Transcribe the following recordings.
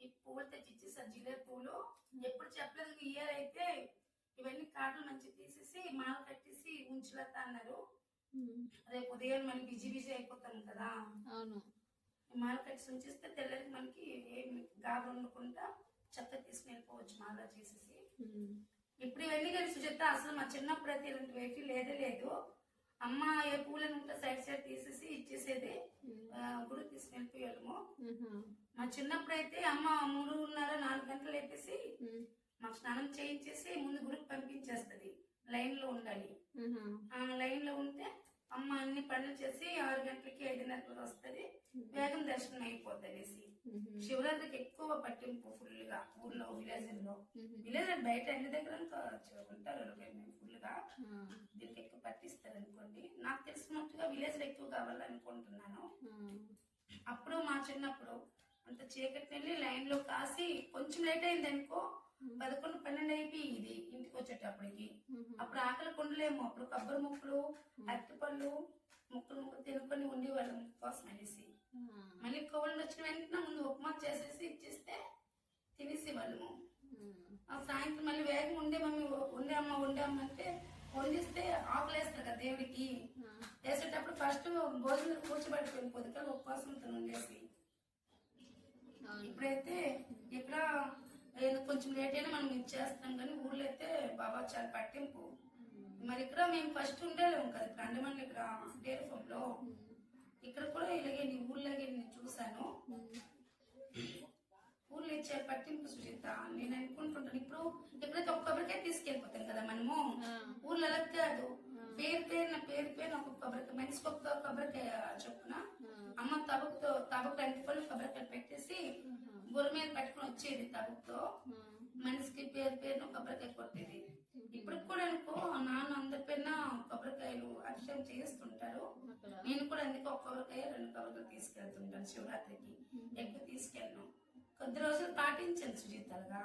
ఈ పువ్వులు తెచ్చి ఇచ్చేసారు జిలేబీ పువ్వులు ఎప్పుడు చెప్పలేదు ఇయర్ అయితే ఇవన్నీ కాటలు మంచి తీసేసి మాల కట్టేసి ఉంచులత్తా అన్నారు. రేపు ఉదయం మళ్ళీ బిజీ బిజీ అయిపోతాం కదా. అవును. మాల కట్టి ఉంచేస్తే తెల్లరికి మనకి ఏమి గాబు ఉండకుండా చెత్త తీసుకుని వెళ్ళిపోవచ్చు మాల చేసేసి. ఇప్పుడు ఇవన్నీ కానీ సుజాత అసలు మా చిన్నప్పుడు అయితే ఇలాంటి వెహికల్ లేదే లేదు. అమ్మ ఏ పూలను ఉంటే సైడ్ సైడ్ తీసేసి ఇచ్చేసేది. గుడి తీసుకెళ్ళిపోయాము. మా చిన్నప్పుడు అయితే అమ్మ మూడున్నర నాలుగు గంటలు ఉమ్. మాకు స్నానం చేయించేసి ముందు గుడికి పంపించేస్తుంది. లైన్లో ఉండాలి లైన్లో ఉంటే అమ్మ అన్ని పనులు చేసి ఆరు గంటలకి ఐదున్నరకు వస్తుంది. దర్శనం అయిపోద్ది అనేసి. శివరాత్రికి ఎక్కువ పట్టింపు ఫుల్గా ఊర్లో విలేజ్లో. విలేజ్ బయట అన్ని దగ్గర ఉంటారు ఫుల్గా. దీనికి ఎక్కువ పట్టిస్తారు అనుకోండి నాకు తెలిసినట్టుగా విలేజ్లో ఎక్కువ కావాలనుకుంటున్నాను. అప్పుడు మా చిన్నప్పుడు అంత చీకటి వెళ్ళి లైన్లో కాసి కొంచెం లేట్ అయింది అనుకో పదకొండు పన్నెండు అయిపోయి ఇది ఇంటికి వచ్చేటప్పటికి. అప్పుడు ఆకలి కొండలేము అప్పుడు కొబ్బరి ముక్కలు అరటిపళ్ళు ముక్కలు ముక్కలు తినుకొని ఉండేవాళ్ళం కోసం అనేసి. మళ్ళీ కోళ్ళు వచ్చిన వెంటనే ముందు ఉప్మా చేసేసి ఇచ్చేస్తే తినేసి వాళ్ళము. సాయంత్రం మళ్ళీ వేగం ఉండే మమ్మీ ఉండే అమ్మ ఉండే అమ్మ అంటే వండిస్తే ఆకులు వేస్తారు కదా దేవుడికి. వేసేటప్పుడు ఫస్ట్ భోజనం కూర్చోబెట్టుకుని పొద్దుకలు ఉపవాసంతో ఉండేసి. ఇప్పుడైతే ఇక్కడ కొంచెం లేట్ అయినా మనం ఇచ్చేస్తాం కానీ ఊర్లో అయితే బాబా చాలా పట్టింపు. మరి ఇక్కడ మేము ఫస్ట్ ఉండేలేము కదా ఇక్కడ ఇక్కడ డేరీ ఫామ్లో ఇక్కడ కూడా ఇలాగే నీ ఊర్లాగే నేను చూశాను. ఊర్లో ఇచ్చే పట్టింపు సుజిత నేను అనుకుంటుంటాను. ఇప్పుడు ఎప్పుడైతే ఒక్క కొబ్బరికాయ తీసుకెళ్ళిపోతాం కదా మనము. ఊర్లో అలా కాదు. పేరు పేరున పేరు పేరున ఒక కొబ్బరికాయ మనిషికి ఒక్క కొబ్బరికాయ చొప్పున అమ్మ తబకుతో తబకు రెండు పళ్ళు కొబ్బరికాయ పెట్టేసి బుర్ర మీద పెట్టుకుని వచ్చేది తబకుతో. మనిషికి పేరు పేరున కొబ్బరికాయ కొట్టేది. పేరున కొబ్బరికాయలు అక్షరం చేస్తుంటారు నేను కూడా అందుకే ఒక కొబ్బరికాయ రెండు కొబ్బరికాయలు తీసుకెళ్తుంటాను శివరాత్రికి. ఎక్కువ తీసుకెళ్ళను. కొద్ది రోజులు పాటించాను సుజీతలుగా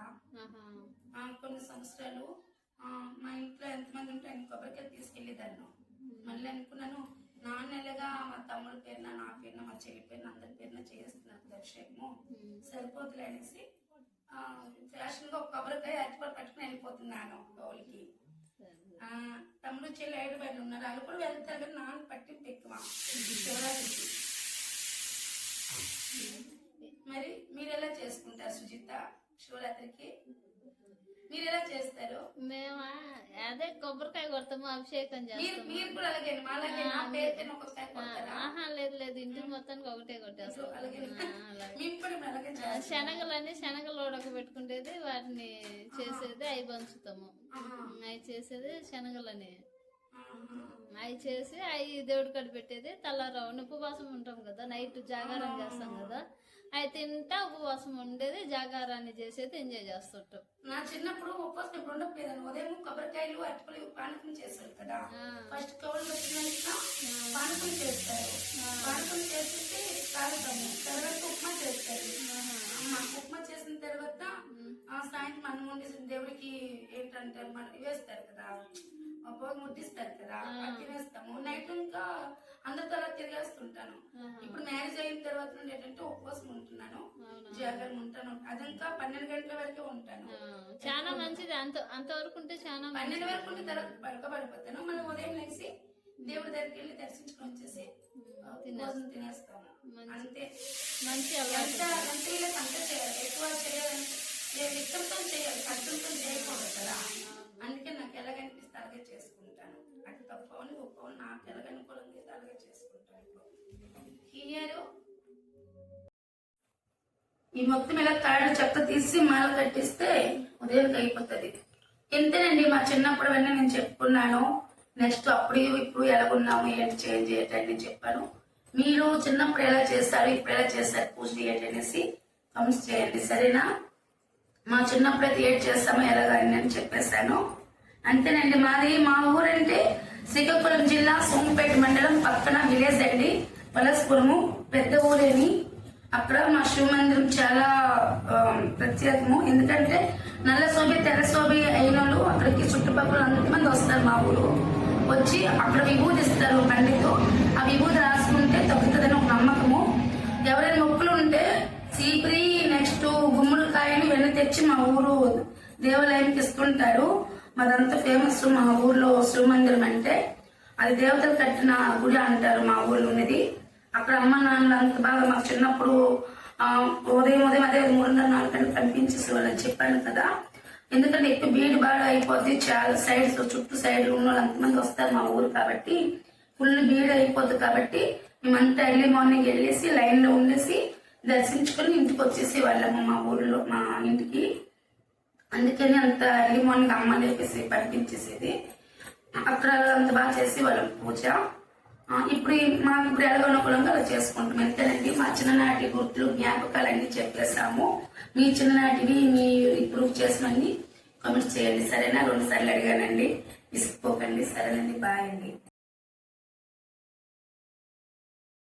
కొన్ని సంవత్సరాలు మా ఇంట్లో ఎంతమంది ఉంటే ఆయన కొబ్బరికాయలు తీసుకెళ్ళేదాన్ని మళ్ళీ అనుకున్నాను నాన్న ఎలాగా మా తమ్ముడి పేరున నా పేరున మా చెల్లి పేరున అందరి పేరున చేస్తున్నారు దర్శకము సరిపోతులే అనేసి ఫ్యాషన్గా ఒక కొబ్బరికాయ అరటిపళ్ళు పట్టుకుని వెళ్ళిపోతున్నాను గౌలికి తమ్ముడు చెల్లి బయలు ఉన్నారు. వాళ్ళు కూడా వెళ్తారు కానీ నాన్న పట్టింపు ఎక్కువ. శివరాత్రికి. మరి మీరు ఎలా చేసుకుంటారు సుజిత? శివరాత్రికి? మీరు ఎలా చేస్తారు? మేమా? అదే కొబ్బరికాయ కొడతాము అభిషేకం చేస్తాము మీరు కూడా అలాగే అలాగే నా పేరు ఆహా లేదు లేదు. ఇంటి మొత్తానికి ఒకటే కొట్టేస్తాం శనగలని శనగలు ఉడకబెట్టుకునేది వాటిని చేసేది అవి పంచుతాము. అవి చేసేది శనగలని. అవి చేసి అవి దేవుడి కాడ పెట్టేది తెల్లారావు ఉపవాసం ఉంటాం కదా నైట్ జాగారం చేస్తాం కదా అవి తింటా ఉపవాసం ఉండేది జాగారాన్ని చేసేది ఎంజాయ్ చేస్తుంటాం. నా చిన్నప్పుడు ఉపవాసం ఇప్పుడు ఉండకపోయేదాన్ని. ఉదయం కొబ్బరికాయలు అరటిపళ్ళు పానకం చేస్తారు కదా. ఫస్ట్ కౌలు వచ్చినాక పానకం చేస్తారు. పానకం తాగుతాము తర్వాత ఉప్మా చేస్తారు. ఉప్మా సాయంత్రం అన్నం వండేసిన దేవుడికి ఏంటంటే మన వేస్తారు కదా. భోగి ముట్టిస్తారు కదా. అది తినేస్తాము. నైట్ ఇంకా అందరితో అలా తిరిగేస్తుంటాను. ఇప్పుడు మ్యారేజ్ అయిన తర్వాత నుండి ఏంటంటే ఉపవాసం ఉంటున్నాను. జాగ్రత్త ఉంటాను. అదంతా పన్నెండు గంటల వరకే ఉంటాను. చాలా మంచిది. అంత అంతవరకు ఉంటే చాలా. పన్నెండు వరకు ఉంటే తర్వాత పడకబడిపోతాను మళ్ళీ ఉదయం లేచి దేవుడి దగ్గరికి వెళ్ళి దర్శించుకొని వచ్చేసి భోజనం తినేస్తాము అంతే. మంచి వీళ్ళకి అంతే చేయాలి? ఎక్కువ చేయాలంటే నేను ఇష్టంతో చేయాలి కష్టంతో చేయకూడదు కదా. అందుకే నాకు ఎలాగనిపిస్తే అలాగే చేసుకుంటాను. అటు తప్పని ఒప్పవని నాకు ఎలాగనుకోవాలని అలాగే చేసుకుంటాను ఇప్పుడు. ఈ ఇయర్ ఈ మొత్తం ఇలా కాళ్ళు చెత్త తీసి మాల కట్టిస్తే ఉదయం అయిపోతుంది. ఇంతేనండి మా చిన్నప్పుడు అవన్నీ నేను చెప్పుకున్నాను. నెక్స్ట్ అప్పుడు ఇప్పుడు ఎలాగున్నాము ఏంటి చేంజ్ ఏంటని చెప్పాను. మీరు చిన్నప్పుడు ఎలా చేస్తారు ఇప్పుడు ఎలా చేస్తారు పూజ ఏంటి కమెంట్స్ చేయండి. సరేనా? మా చిన్నప్పుడు క్రియేట్ చేస్తాము చేస్తామో ఎలాగని అని చెప్పేశాను. అంతేనండి మాది మా ఊరంటే శ్రీకాకుళం జిల్లా సోంపేట మండలం పక్కన విలేజ్ అండి. పలస్పురము పెద్ద ఊరేని అక్కడ మా శివ మందిరం చాలా ప్రత్యేకము. ఎందుకంటే నల్ల సోబి తెల్ల అయిన వాళ్ళు అక్కడికి చుట్టుపక్కల మంది వస్తారు మా ఊరు. వచ్చి అక్కడ విభూతి ఇస్తారు బండితో ఆ విభూతి రాసుకుంటే తగ్గుతుందని ఒక నమ్మకము. ఎవరైనా మొక్కులు ఉంటే సీప్రి నెక్స్ట్ గుమ్మడికాయలు వెన్న తెచ్చి మా ఊరు దేవాలయానికి ఇస్తుంటారు. మాదంతా ఫేమస్ మా ఊర్లో శివమందిరం అంటే అది దేవతలు కట్టిన గుడి అంటారు మా ఊర్లో ఉన్నది అక్కడ అమ్మ నాన్నలు అంత బాగా మాకు చిన్నప్పుడు ఉదయం ఉదయం అదే మూడున్నర నాలుగు గంటలు కనిపించేసేవాళ్ళని చెప్పాను కదా. ఎందుకంటే ఎక్కువ బీడు బాగా అయిపోద్ది చాలా సైడ్స్ చుట్టూ సైడ్లు ఉన్న వాళ్ళు అంతమంది వస్తారు మా ఊరు కాబట్టి. ఫుల్ బీడ్ అయిపోద్ది కాబట్టి మేమంతా ఎర్లీ మార్నింగ్ వెళ్ళేసి లైన్లో ఉండేసి దర్శించుకొని ఇంటికి వచ్చేసి వాళ్ళము మా ఊర్లో మా ఇంటికి. అందుకని అంత ఎర్లీ మార్నింగ్ అమ్మ లేపేసి పంపించేసేది అక్కడ అంత బాగా చేసి వాళ్ళం పూజ ఇప్పుడు మాకు ఇప్పుడు ఎలాగనుకూలంగా అలా చేసుకుంటాం. ఎంతేనండి మా చిన్ననాటి గుర్తులు జ్ఞాపకాలు అన్ని చెప్పేసాము మీ చిన్ననాటివి మీ ఇప్పుడు చేసినవన్నీ కామెంట్స్ చేయండి. సరేనా? రెండు సార్లు అడిగానండి. విసిగిపోకండి. సరేనండి. బాయ్ అండి.